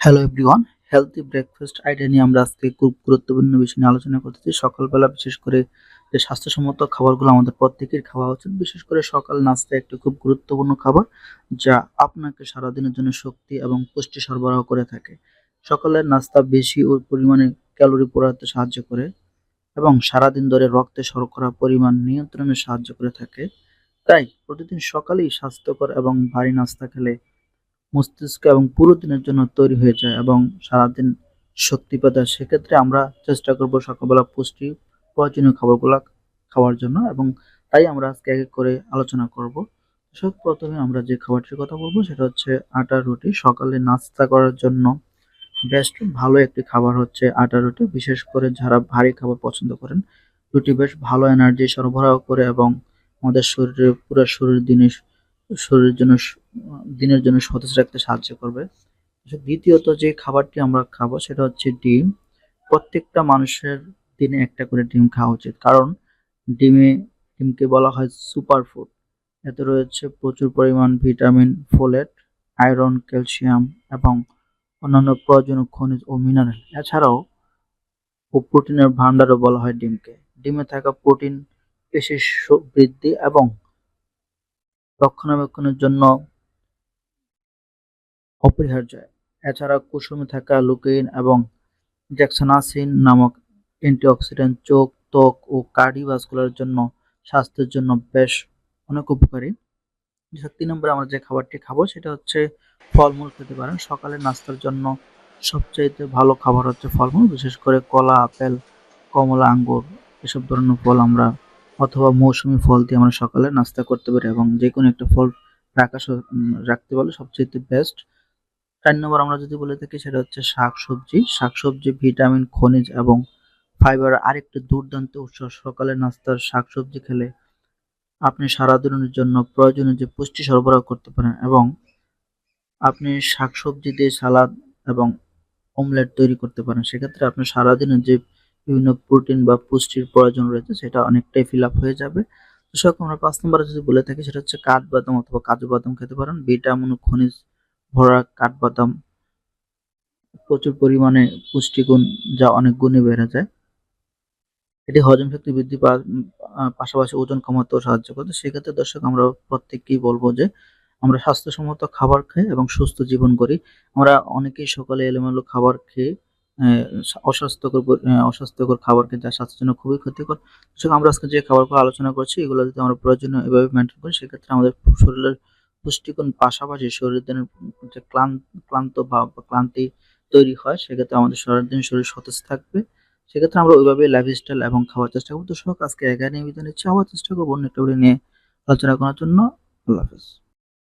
Hello everyone healthy breakfast idea নিয়ে আমরা আজকে খুব গুরুত্বপূর্ণ বিষয় নিয়ে আলোচনা করতেছি। সকালবেলা বিশেষ করে যে স্বাস্থ্যসম্মত খাবারগুলো আমাদের প্রত্যেকের খাওয়া উচিত, বিশেষ করে সকাল নাস্তা একটি খুব গুরুত্বপূর্ণ খাবার যা আপনাকে সারাদিনের জন্য শক্তি এবং পুষ্টি সরবরাহ করে থাকে। সকালের নাস্তা বেশি ও পরিমাণে ক্যালোরি পোড়াতে সাহায্য করে এবং সারাদিন ধরে রক্তে শর্করা পরিমাণ নিয়ন্ত্রণে সাহায্য করে থাকে। তাই প্রতিদিন সকালেই স্বাস্থ্যকর এবং ভারী নাস্তা খেলে মস্তিষ্ক এবং পুরো দিনের জন্য তৈরি হয়ে যায় এবং সারাদিন শক্তি পেতে। সেক্ষেত্রে আমরা চেষ্টা করব সকালবেলা পুষ্টি প্রয়োজনীয় খাবারগুলো খাওয়ার জন্য এবং তাই আমরা আজকে এক এক করে আলোচনা করব। সব প্রথমে আমরা যে খাবারটির কথা বলব সেটা হচ্ছে আটা রুটি। সকালে নাস্তা করার জন্য বেস্ট ভালো একটি খাবার হচ্ছে আটা রুটি। বিশেষ করে যারা ভারী খাবার পছন্দ করেন, রুটি বেশ ভালো এনার্জি সরবরাহ করে এবং আমাদের শরীরে পুরো শরীর দিনে, শরীরের জন্য দিনের জন্য সতেজ রাখতে সাহায্য করবে। আচ্ছা, দ্বিতীয়ত যে খাবারটি আমরা খাব সেটা হচ্ছে ডিম। প্রত্যেকটা মানুষের দিনে একটা করে ডিম খাওয়া উচিত। কারণ ডিমে ডিমকে বলা হয় সুপার ফুড এতে রয়েছে প্রচুর পরিমাণ ভিটামিন ফোলেট আয়রন ক্যালসিয়াম এবং অন্যান্য প্রয়োজনীয় খনিজ ও মিনারেল এছাড়াও ও প্রোটিনের ভান্ডারও বলা হয় ডিমকে। ডিমে থাকা প্রোটিন পেশির বৃদ্ধি এবং রক্ষণাবেক্ষণের জন্য অপরিহার্য। এছাড়া কুসুমে থাকা লুকেইন এবং জ্যাকসানাসিন নামক অ্যান্টিঅক্সিডেন্ট চোখ, ত্বক ও কার্ডিওভাস্কুলার জন্য স্বাস্থ্যের জন্য বেশ অনেক উপকারী। এছাড়া তিন নম্বরে আমরা যে খাবারটি খাব সেটা হচ্ছে ফলমূল খেতে পারেন। সকালে নাস্তার জন্য সবচাইতে ভালো খাবার হচ্ছে ফলমূল, বিশেষ করে কলা, আপেল, কমলা, আঙ্গুর, এসব ধরনের ফল আমরা অথবা মৌসুমী ফল দিয়ে আমরা সকালে নাস্তা করতে পারি এবং যে কোনো একটা ফল রাখা রাখতে পারলে সবচেয়ে বেস্ট চার নম্বর আমরা যদি বলে থাকি সেটা হচ্ছে শাক সবজি শাক সবজি ভিটামিন, খনিজ এবং ফাইবার আরেকটি দুর্দান্ত উৎস। সকালে নাস্তার শাক সবজি খেলে আপনি সারাদিনের জন্য প্রয়োজনীয় যে পুষ্টি সরবরাহ করতে পারেন এবং আপনি শাক সবজি দিয়ে সালাদ এবং অমলেট তৈরি করতে পারেন, সেক্ষেত্রে আপনার সারাদিনের যে বিভিন্ন প্রোটিন বা পুষ্টির প্রয়োজন রয়েছে সেটা অনেকটাই ফিল আপ হয়ে যাবে। তো সেরকম আমরা পাঁচ নম্বরে যদি বলে থাকি সেটা হচ্ছে কাঠবাদাম অথবা কাজু বাদাম খেতে পারেন। ভিটামিন, খনিজ ভরা কাঠবাদাম প্রচুর পরিমাণে পুষ্টিগুণ, যা অনেক গুণে বেড়ে যায়। এটি হজম শক্তি বৃদ্ধি পাশাপাশি ওজন কমাতেও সাহায্য করে। সেক্ষেত্রে দর্শক, আমরা প্রত্যেককেই বলব যে, আমরা স্বাস্থ্যসম্মত খাবার খাই এবং সুস্থ জীবন করি। আমরা অনেকেই সকালে এলোমেলো খাবার খেয়ে অস্বাস্থ্যকর অস্বাস্থ্যকর খাবার খেয়ে যা স্বাস্থ্যের জন্য খুবই ক্ষতিকর। দর্শক, আমরা আজকে যে খাবারগুলো আলোচনা করছি, এগুলো যদি আমরা প্রয়োজনীয় এভাবে মেনটেন করি, সেক্ষেত্রে আমাদের শরীরের পুষ্টিগুণ পাশাপাশি শরীরের যে ক্লান্ত ক্লান্ত ভাব বা ক্লান্তি তৈরি হয়, সেক্ষেত্রে আমাদের সারাদিন শরীর সতেজ থাকবে। সেক্ষেত্রে আমরা ওইভাবে লাইফস্টাইল এবং খাওয়ার চেষ্টা করব। তো সব আজকে এগারো নিয়ে নিচ্ছি। আবার চেষ্টা করব অন্য একটা নিয়ে আলোচনা করার জন্য। আল্লাহ হাফেজ।